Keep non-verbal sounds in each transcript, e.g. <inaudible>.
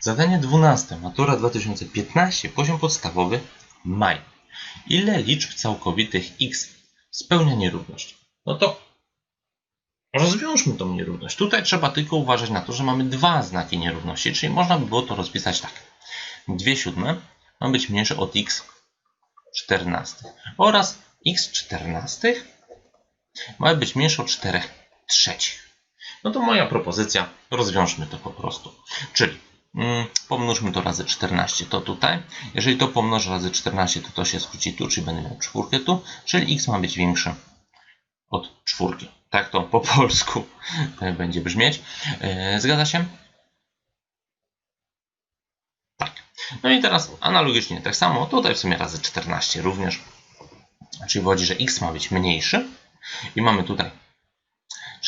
Zadanie 12. Matura 2015. Poziom podstawowy. Maj. Ile liczb całkowitych x spełnia nierówność? No to rozwiążmy tą nierówność. Tutaj trzeba tylko uważać na to, że mamy dwa znaki nierówności, czyli można by było to rozpisać tak. 2 siódme ma być mniejsze od x 14 oraz x 14 ma być mniejsze od 4 trzecich. No to moja propozycja, rozwiążmy to po prostu. Czyli pomnóżmy to razy 14, to tutaj. Jeżeli to pomnożę razy 14, to to się skróci tu, czyli będę miał czwórkę tu, czyli x ma być większe od czwórki. Tak to po <laughs> polsku e, będzie brzmieć. E, Zgadza się? Tak. No i teraz analogicznie tak samo, tutaj w sumie razy 14 również. Czyli wychodzi, że x ma być mniejszy. I mamy tutaj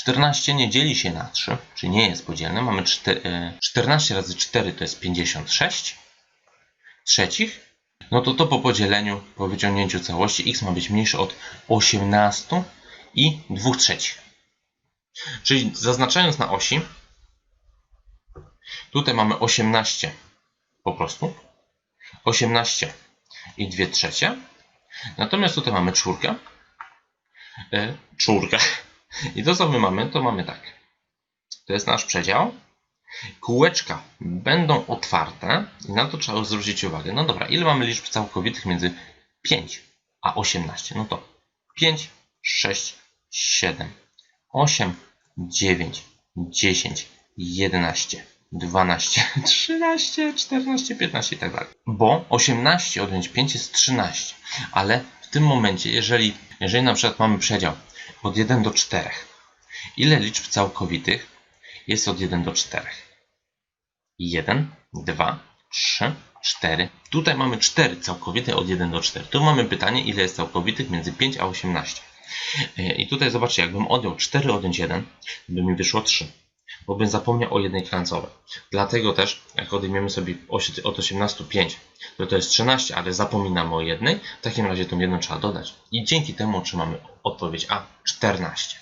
14 nie dzieli się na 3, czyli nie jest podzielne. Mamy 4, e, 14 razy 4 to jest 56 trzecich. No to to po podzieleniu, po wyciągnięciu całości x ma być mniejsze od 18 i 2 trzecich. Czyli zaznaczając na osi, tutaj mamy 18 po prostu. 18 i 2 trzecie. Natomiast tutaj mamy czwórkę. E, czwórkę. I to co my mamy, to mamy tak. To jest nasz przedział. Kółeczka będą otwarte i na to trzeba zwrócić uwagę. No dobra, ile mamy liczb całkowitych między 5 a 18? No to 5, 6, 7, 8, 9, 10, 11, 12, 13, 14, 15 i tak dalej. Bo 18 odjąć 5 jest 13. Ale w tym momencie, jeżeli, jeżeli na przykład mamy przedział od 1 do 4, ile liczb całkowitych jest od 1 do 4? 1, 2, 3, 4. Tutaj mamy 4 całkowite od 1 do 4. Tu mamy pytanie, ile jest całkowitych między 5 a 18. E, I tutaj zobaczcie, jakbym odjął 4 odjąć 1, by mi wyszło 3. Bo bym zapomniał o jednej klancowej. Dlatego też, jak odejmiemy sobie od 18 5, to to jest 13, ale zapominamy o jednej. W takim razie tą jedną trzeba dodać. I dzięki temu otrzymamy odpowiedź A 14.